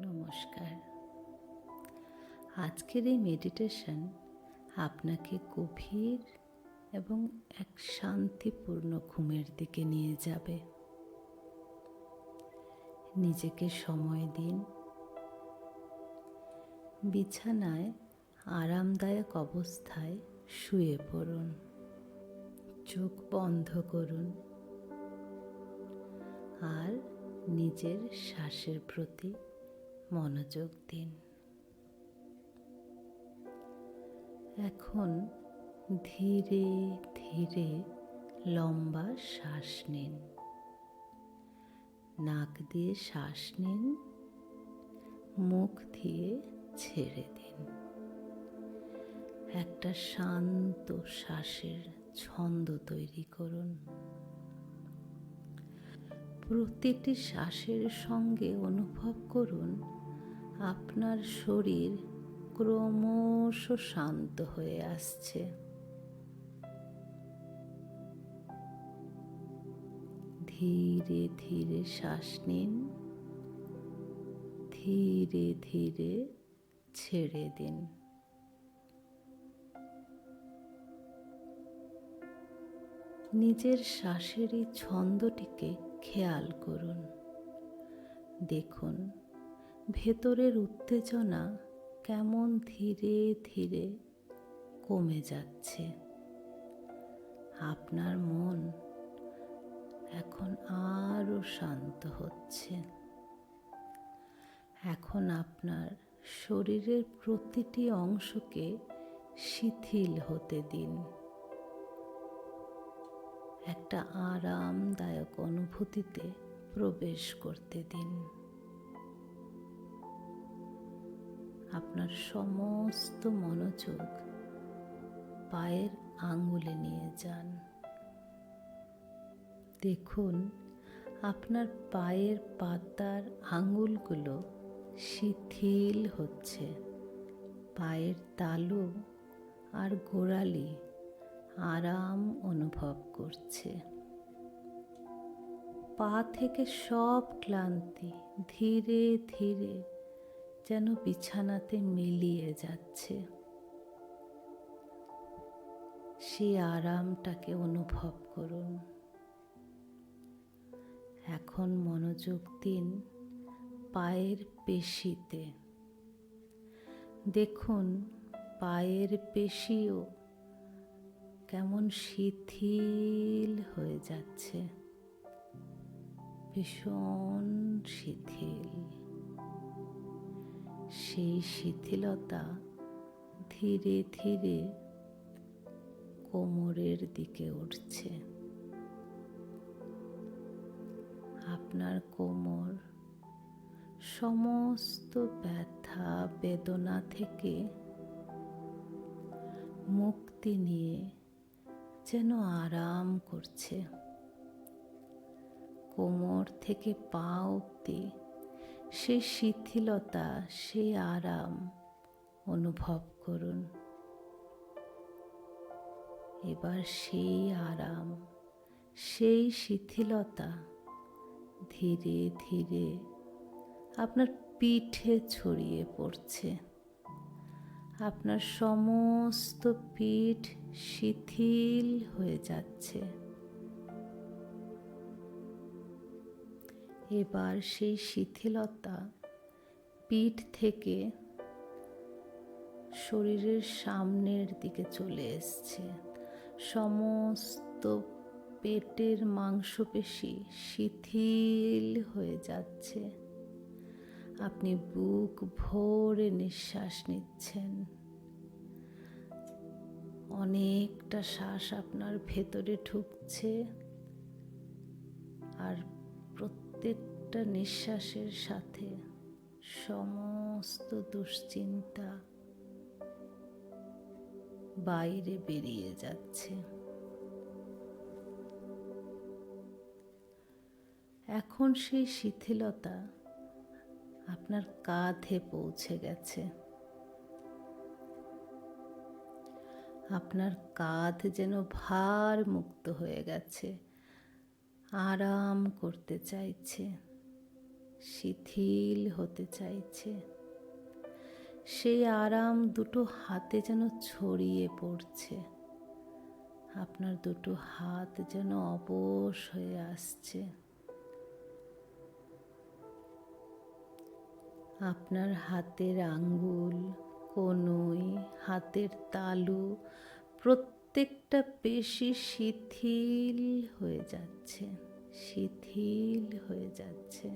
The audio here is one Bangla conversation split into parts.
নমস্কার। আজকের এই মেডিটেশন আপনাকে গভীর এবং এক শান্তিপূর্ণ ঘুমের দিকে নিয়ে যাবে। নিজেকে সময় দিন। বিছানায় আরামদায়ক অবস্থায় শুয়ে পড়ুন। চোখ বন্ধ করুন আর নিজের শ্বাসের প্রতি মনোযোগ দিন। এখন ধীরে ধীরে লম্বা শ্বাস নিন। নাক দিয়ে শ্বাস নিন, মুখ দিয়ে ছেড়ে দিন। একটা শান্ত শ্বাসের ছন্দ তৈরি করুন। প্রতিটি শ্বাসের সঙ্গে অনুভব করুন, আপনার শরীর ক্রমশ শান্ত হয়ে আসছে। ধীরে ধীরে শ্বাস নিন, ধীরে ধীরে ছেড়ে দিন। নিজের শ্বাসের এই ছন্দটিকে খেয়াল করুন। দেখুন, ভেতরের উত্তেজনা কেমন ধীরে ধীরে কমে যাচ্ছে। আপনার মন এখন আরও শান্ত হচ্ছে। এখন আপনার শরীরের প্রতিটি অংশকে শিথিল হতে দিন। একটা আরামদায়ক অনুভূতিতে প্রবেশ করতে দিন। আপনার সমস্ত মনোযোগ পায়ের আঙ্গুলে নিয়ে যান। দেখুন, আপনার পায়ের পাতার আঙুলগুলো শিথিল হচ্ছে। পায়ের তালু আর গোড়ালি আরাম অনুভব করছে। পা থেকে সব ক্লান্তি ধীরে ধীরে যেন বিছানাতে মিলিয়ে যাচ্ছে। সেই আরামটাকে অনুভব করুন। এখন মনোযোগ দিন পায়ের পেশিতে। দেখুন পায়ের পেশিও কেমন শিথিল হয়ে যাচ্ছে। ভীষণ শিথিল। সেই শিথিলতা ধীরে ধীরে কোমরের দিকে উঠছে। আপনার কোমর সমস্ত ব্যথা, বেদনা থেকে মুক্তি নিয়ে যেন আরাম করছে। কোমর থেকে পা অব্দি সেই শিথিলতা সেই আরাম অনুভব করুন। এবার সেই আরাম, সেই শিথিলতা ধীরে ধীরে আপনার পিঠে ছড়িয়ে পড়ছে। আপনার সমস্ত পিঠ শিথিল হয়ে যাচ্ছে। এবার সেই শিথিলতা পিঠ থেকে শরীরের সামনের দিকে চলে এসছে। সমস্ত পেটের মাংসপেশি শিথিল হয়ে যাচ্ছে। আপনি বুক ভরে নিঃশ্বাস নিচ্ছেন। অনেকটা শ্বাস আপনার ভেতরে ঢুকছে আর প্রত্যেকটা নিঃশ্বাসের সাথে সমস্ত দুশ্চিন্তা বাইরে বেরিয়ে যাচ্ছে। এখন সেই শিথিলতা আপনার কাঁধে পৌঁছে গেছে। আপনার কাঁধ যেন ভার মুক্ত হয়ে গেছে। আরাম করতে চাইছে। শিথিল হতে চাইছে। সেই আরাম দুটো হাতে যেন ছড়িয়ে পড়ছে। আপনার দুটো হাত যেন অবশ হয়ে আসছে। আপনার হাতের আঙ্গুল কনুই হাতের তালু প্রত্যেকটা পেশি শিথিল হয়ে যাচ্ছে, শিথিল হয়ে যাচ্ছে।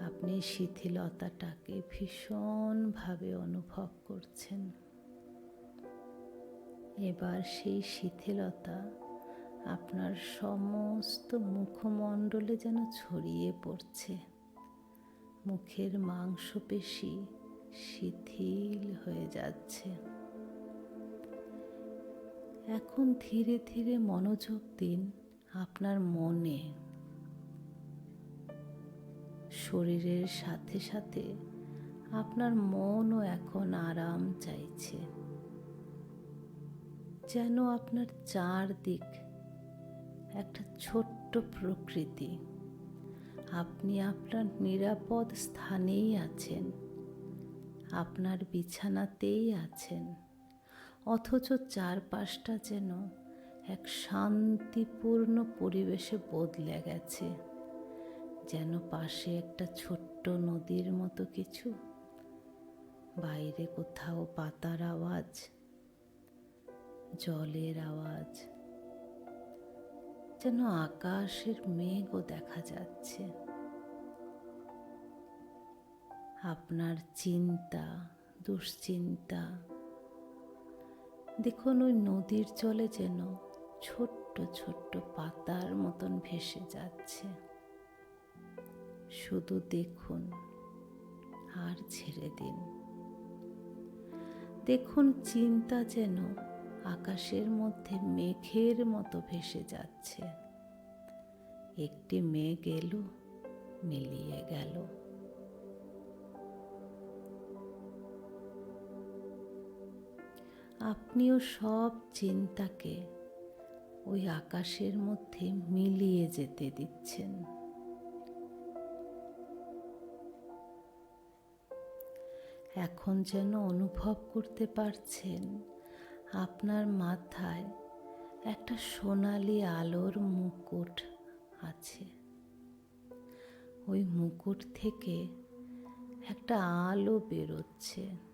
আপনি শিথিলতাটাকে ভীষণভাবে অনুভব করছেন। এবার সেই শিথিলতা আপনার সমস্ত মুখমণ্ডলে যেন ছড়িয়ে পড়ছে। মুখের মাংসপেশি শিথিল হয়ে যাচ্ছে। এখন ধীরে ধীরে মনোযোগ দিন আপনার মনে। শরীরের সাথে সাথে আপনার মনও এখন আরাম চাইছে। যেন আপনার চারদিক একটা ছোট্ট প্রকৃতি। আপনি আপনার নিরাপদ স্থানেই আছেন। আপনার বিছানাতেই আছেন। অথচ চারপাশটা যেন এক শান্তিপূর্ণ পরিবেশে বদলে গেছে। যেন পাশে একটা ছোট্ট নদীর মতো কিছু। বাইরে কোথাও পাতার আওয়াজ, জলের আওয়াজ। যেন আকাশের মেঘও দেখা যাচ্ছে। আপনার চিন্তা, দুশ্চিন্তা। দেখুন, ওই নদীর জলে যেন ছোট্ট ছোট্ট পাতার মতন ভেসে যাচ্ছে। শুধু দেখুন আর ছেড়ে দিন। দেখুন, চিন্তা যেন আকাশের মধ্যে মেঘের মতো ভেসে যাচ্ছে। একটি মেঘ এলো, মিলিয়ে গেল। আপনিও সব চিন্তাকে ওই আকাশের মধ্যে মিলিয়ে যেতে দিচ্ছেন। এখন যেন অনুভব করতে পারছেন আপনার মাথায় একটা সোনালি আলোর মুকুট আছে। ওই মুকুট থেকে একটা আলো বেরোচ্ছে।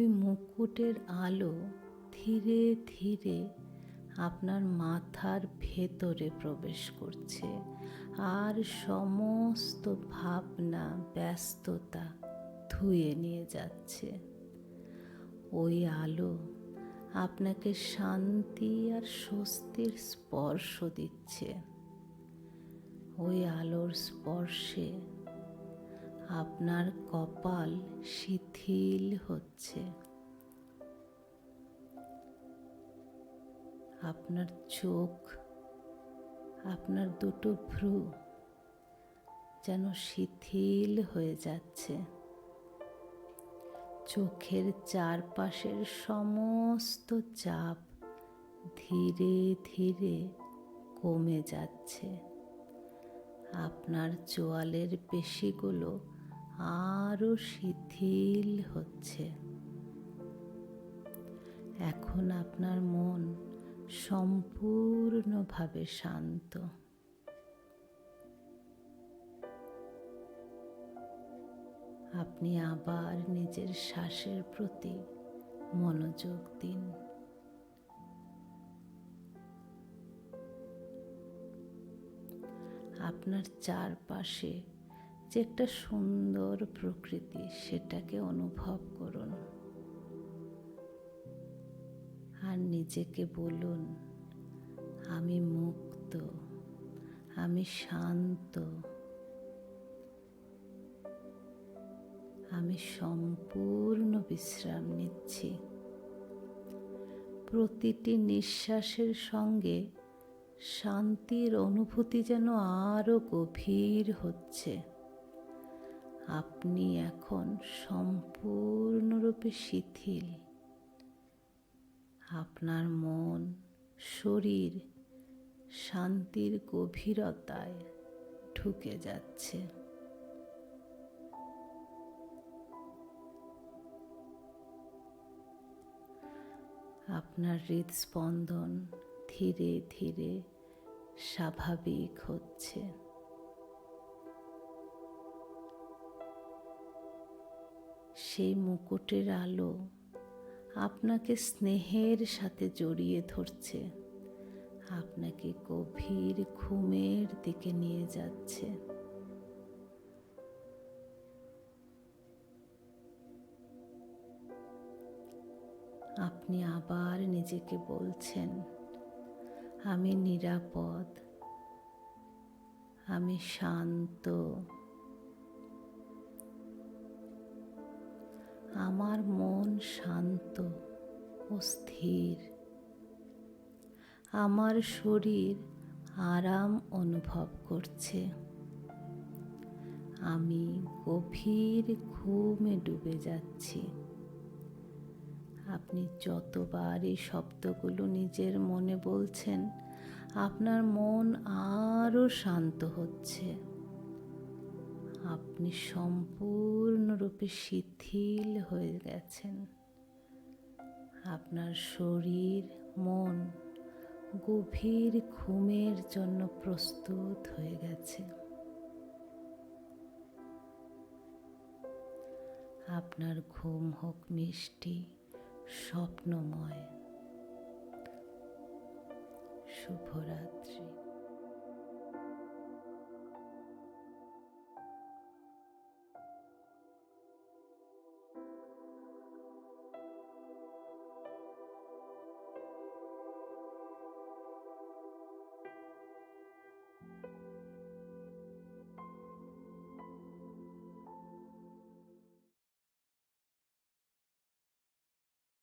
ওই মুকুটের আলো ধীরে ধীরে আপনার মাথার ভেতরে প্রবেশ করছে। আর সমস্ত ভাবনা, ব্যস্ততা ধুয়ে নিয়ে যাচ্ছে। ওই আলো আপনাকে শান্তি আর স্বস্তির স্পর্শ দিচ্ছে। ওই আলোর স্পর্শে আপনার কপাল শিথিল হচ্ছে। আপনার চোখ, আপনার দুটো ভ্রু যেন শিথিল হয়ে যাচ্ছে। চোখের চারপাশের সমস্ত চাপ ধীরে ধীরে কমে যাচ্ছে। আপনার চোয়ালের পেশিগুলো আরও শিথিল হচ্ছে। এখন আপনার মন সম্পূর্ণভাবে শান্ত। আপনি আবার নিজের শ্বাসের প্রতি মনোযোগ দিন। আপনার চারপাশে যে একটা সুন্দর প্রকৃতি সেটাকে অনুভব করুন। আর নিজেকে বলুন, আমি মুক্ত, আমি শান্ত, আমি সম্পূর্ণ বিশ্রাম নিচ্ছি। প্রতিটি নিঃশ্বাসের সঙ্গে শান্তির অনুভূতি যেন আরও গভীর হচ্ছে। আপনি এখন সম্পূর্ণরূপে শিথিল। আপনার মন, শরীর শান্তির গভীরতায় ঢুকে যাচ্ছে। আপনার হৃদস্পন্দন ধীরে ধীরে স্বাভাবিক হচ্ছে। সেই মুকুটের আলো আপনাকে স্নেহের সাথে জড়িয়ে ধরছে। আপনাকে গভীর ঘুমের দিকে নিয়ে যাচ্ছে। আপনি আবার নিজেকে বলছেন, আমি নিরাপদ, আমি শান্ত। আমার মন শান্ত ও স্থির। আমার শরীর আরাম অনুভব করছে। আমি গভীর ঘুমে ডুবে যাচ্ছি। আপনি যতবার এই শব্দগুলো নিজের মনে বলছেন, আপনার মন আরও শান্ত হচ্ছে। আপনি সম্পূর্ণরূপে শিথিল হয়ে গেছেন। আপনার শরীর, মন গভীর ঘুমের জন্য প্রস্তুত হয়ে গেছে। আপনার ঘুম হোক মিষ্টি, স্বপ্নময়। শুভরাত্রি।